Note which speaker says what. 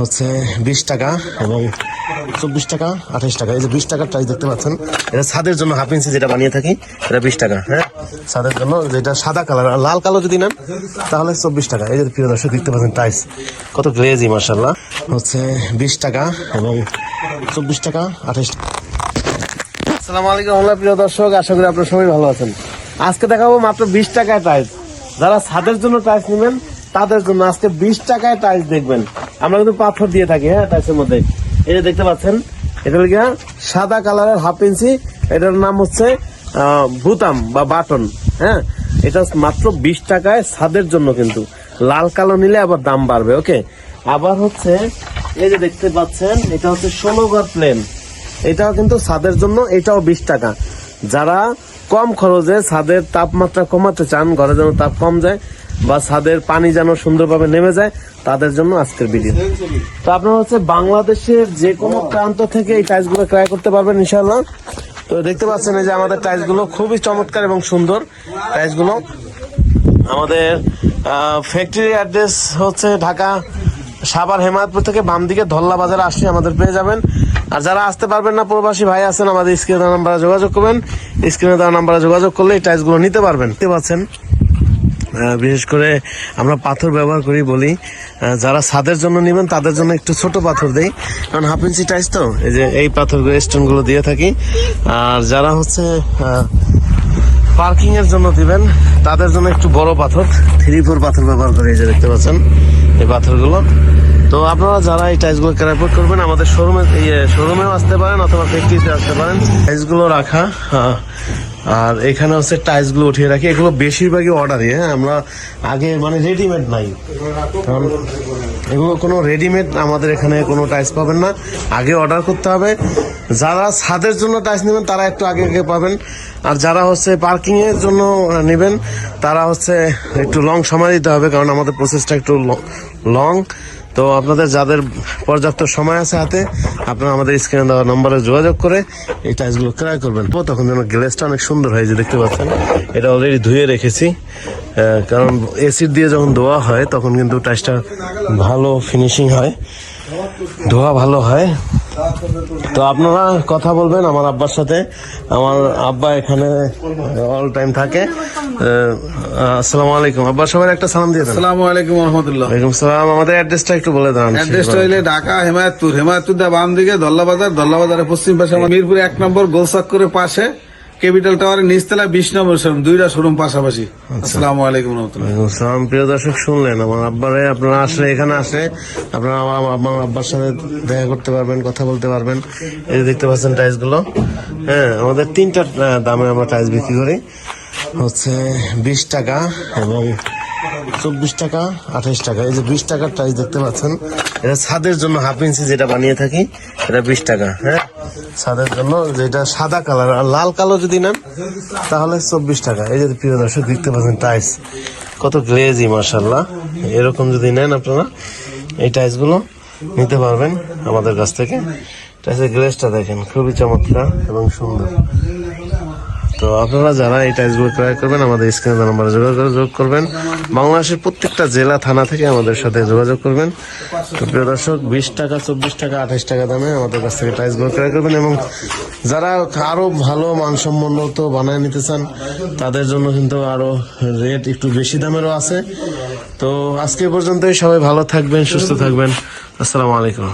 Speaker 1: হচ্ছে বিশ টাকা এবং চব্বিশ টাকা আঠাশ টাকা। এই যে বিশ টাকার টাইস দেখতে পাচ্ছেন, এটা ছাদের জন্য হাফ ইঞ্চি যেটা বানিয়ে থাকি, এটা বিশ টাকা হ্যাঁ? ছাদের জন্য যেটা সাদা কালার আর লাল কালো যদি নেন, তাহলে চব্বিশ টাকা। এই যে প্রিয় দর্শক, দেখতে পাচ্ছেন টাইস কত গ্লেজি মার্শাল্লাহ হচ্ছে বিশ টাকা এবং চব্বিশ টাকা আঠাশ টাকা। আসসালামু আলাইকুম আমরা প্রিয় দর্শক, আশা করি আপনার সবাই ভালো আছেন। আজকে দেখাবো মাত্র বিশ টাকায় টাইস যারা ছাদের জন্য টাইস নেবেন তাদের জন্য আজকে বিশ টাকায় টাইলস দেখবেন। আমরা কিন্তু পাথর দিয়ে থাকি হ্যাঁ টাইসের মধ্যে। এই যে দেখতে পাচ্ছেন, এটা হলো সাদা কালারের হাফ ইঞ্চি এটার নাম হচ্ছে বুতাম বা বাটন হ্যাঁ। এটা মাত্র বিশ টাকায় ছাদের জন্য কিন্তু। লাল কালো নিলে আবার দাম বাড়বে ওকে আবার হচ্ছে, এই যে দেখতে পাচ্ছেন, এটা হচ্ছে ষোলো ঘর প্লেন এটাও কিন্তু ছাদের জন্য, এটাও বিশ টাকা। যারা কম খরচে ছাদের তাপমাত্রা কমাতে চান, ঘরে যেন তাপ কম যায় বা ছাদের পানি যেন সুন্দরভাবে নেমে যায়, তাদের জন্য আজকের ভিডিও তো আপনারা হচ্ছে বাংলাদেশের যে কোনো প্রান্ত থেকে এই টাইলসগুলো ক্রয় করতে পারবেন ইনশাল্লাহ তো দেখতে পাচ্ছেন যে আমাদের টাইলসগুলো খুবই চমৎকার এবং সুন্দর। টাইলসগুলো আমাদের ফ্যাক্টরি অ্যাড্রেস হচ্ছে ঢাকা, সাভার, হেমায়তপুর থেকে বাম দিকে ধল্লা বাজারে আসলে আমাদের পেয়ে যাবেন। আর যারা আসতে পারবেন না, প্রবাসী ভাই আছেন, আমাদের স্ক্রিনে দেওয়া নাম্বারে যোগাযোগ করবেন। স্ক্রিনে দেওয়া নাম্বারে যোগাযোগ করলে এই টাইলসগুলো নিতে পারবেন। দেখতে পাচ্ছেন বিশেষ করে আমরা পাথর ব্যবহার করি বলি। যারা ছাদের জন্য নেবেন তাদের জন্য একটু ছোট পাথর দেই। কারণ হাফ ইঞ্চি টাইস তো এই যে এই পাথরগুলো স্টোনগুলো দিয়ে থাকি। আর যারা হচ্ছে আহ, পার্কিং এর জন্য দিবেন তাদের জন্য একটু বড় পাথর থ্রি ফোর পাথর ব্যবহার করে এই যে দেখতে পাচ্ছেন এই পাথরগুলো। তো আপনারা যারা এই টাইলসগুলো ক্রয় করবেন আমাদের শোরুমে শোরুমেও আসতে পারেন অথবা ফ্যাক্টরিতে আসতে পারেন। টাইলসগুলো রাখা আর এখানে হচ্ছে টাইলসগুলো উঠিয়ে রাখি। এগুলো বেশিরভাগই অর্ডারই হ্যাঁ? আমরা আগে মানে রেডিমেড নাই। কারণ এগুলো কোনো রেডিমেড আমাদের এখানে কোনো টাইলস পাবেন না। আগে অর্ডার করতে হবে। যারা ছাদের জন্য টাইলস নেবেন, তারা একটু আগে আগে পাবেন। আর যারা হচ্ছে পার্কিং এর জন্য নেবেন, তারা হচ্ছে একটু লং সময় দিতে হবে, কারণ আমাদের প্রসেসটা একটু লং তো আপনাদের যাদের পর্যাপ্ত সময় আছে হাতে, আপনারা আমাদের স্ক্রিনে দেওয়া নম্বরে যোগাযোগ করে এই টাইলসগুলো ক্রয় করবেন। তো তখন যেন গ্লেসটা অনেক সুন্দর হয় যে দেখতে পাচ্ছেন, এটা অলরেডি ধুয়ে রেখেছি। কারণ এসিড দিয়ে যখন ধোয়া হয়, তখন কিন্তু টাইসটা ভালো ফিনিশিং হয়। ধোয়া ভালো হয়। তো আপনারা কথা বলবেন আমার আব্বার সাথে। আমার আব্বা এখানে অল টাইম থাকে। আসসালামু আলাইকুম। আব্বা সবার একটা সালাম দিয়ে দেন।
Speaker 2: আসসালামু আলাইকুম রহমতুল্লাহ।
Speaker 1: ওয়ালাইকুম সালাম। আমাদের অ্যাড্রেসটা একটু বলে দেন।
Speaker 2: অ্যাড্রেসটা হইলে ঢাকা হেমায়তপুর। হেমায়তপুর দা বাম দিকে দল্লা বাজার দল্লা বাজারের পশ্চিম পাশে আমার মিরপুর এক নম্বর গোলচক্করের পাশে। ক্যাপিটাল টাওয়ারের নিচতলা বিশ নম্বর শোরুম দুইটা শোরুম পাশাপাশি। আসসালামু আলাইকুম রহমতুল্লাহ।
Speaker 1: প্রিয় দর্শক শুনলেন? আমার আব্বারে আপনারা আসলে এখানে আসলে আপনারা আমার আব্বার সাথে দেখা করতে পারবেন কথা বলতে পারবেন। এই দেখতে পাচ্ছেন টাইলসগুলো হ্যাঁ আমাদের তিনটা দামে আমরা টাইলস বিক্রি করি। হচ্ছে বিশ টাকা এবং চব্বিশ টাকা আঠাশ টাকা। এই যে বিশ টাকার টাইলস দেখতে পাচ্ছেন, এটা ছাদের জন্য হাফ ইঞ্চি যেটা বানিয়ে থাকি, এটা বিশ টাকা হ্যাঁ? ছাদের জন্য যেটা সাদা কালার আর লাল কালো যদি নেন, তাহলে চব্বিশ টাকা। এই যে প্রিয় দর্শক, দেখতে পাচ্ছেন টাইস কত গ্লেজি মার্শাল্লাহ এরকম যদি নেন আপনারা, এই টাইসগুলো নিতে পারবেন আমাদের কাছ থেকে। টাইসের গ্লেজটা দেখেন, খুবই চমৎকার এবং সুন্দর। তো আপনারা যারা এই টাইলসগুলো ক্রয় করবেন, আমাদের স্ক্রিনে নাম্বারে যোগাযোগ করবেন। বাংলাদেশের প্রত্যেকটা জেলা, থানা থেকে আমাদের সাথে যোগাযোগ করবেন। তো প্রিয় দর্শক, বিশ টাকা, চব্বিশ টাকা আঠাশ টাকা দামে আমাদের কাছ থেকে টাইলসগুলো ক্রয় করবেন এবং যারা আরও ভালো মানসম্মত বানায় নিতে চান, তাদের জন্য কিন্তু আরও রেট একটু বেশি দামেরও আছে। তো আজকে পর্যন্তই, সবাই ভালো থাকবেন, সুস্থ থাকবেন। আসসালামু আলাইকুম।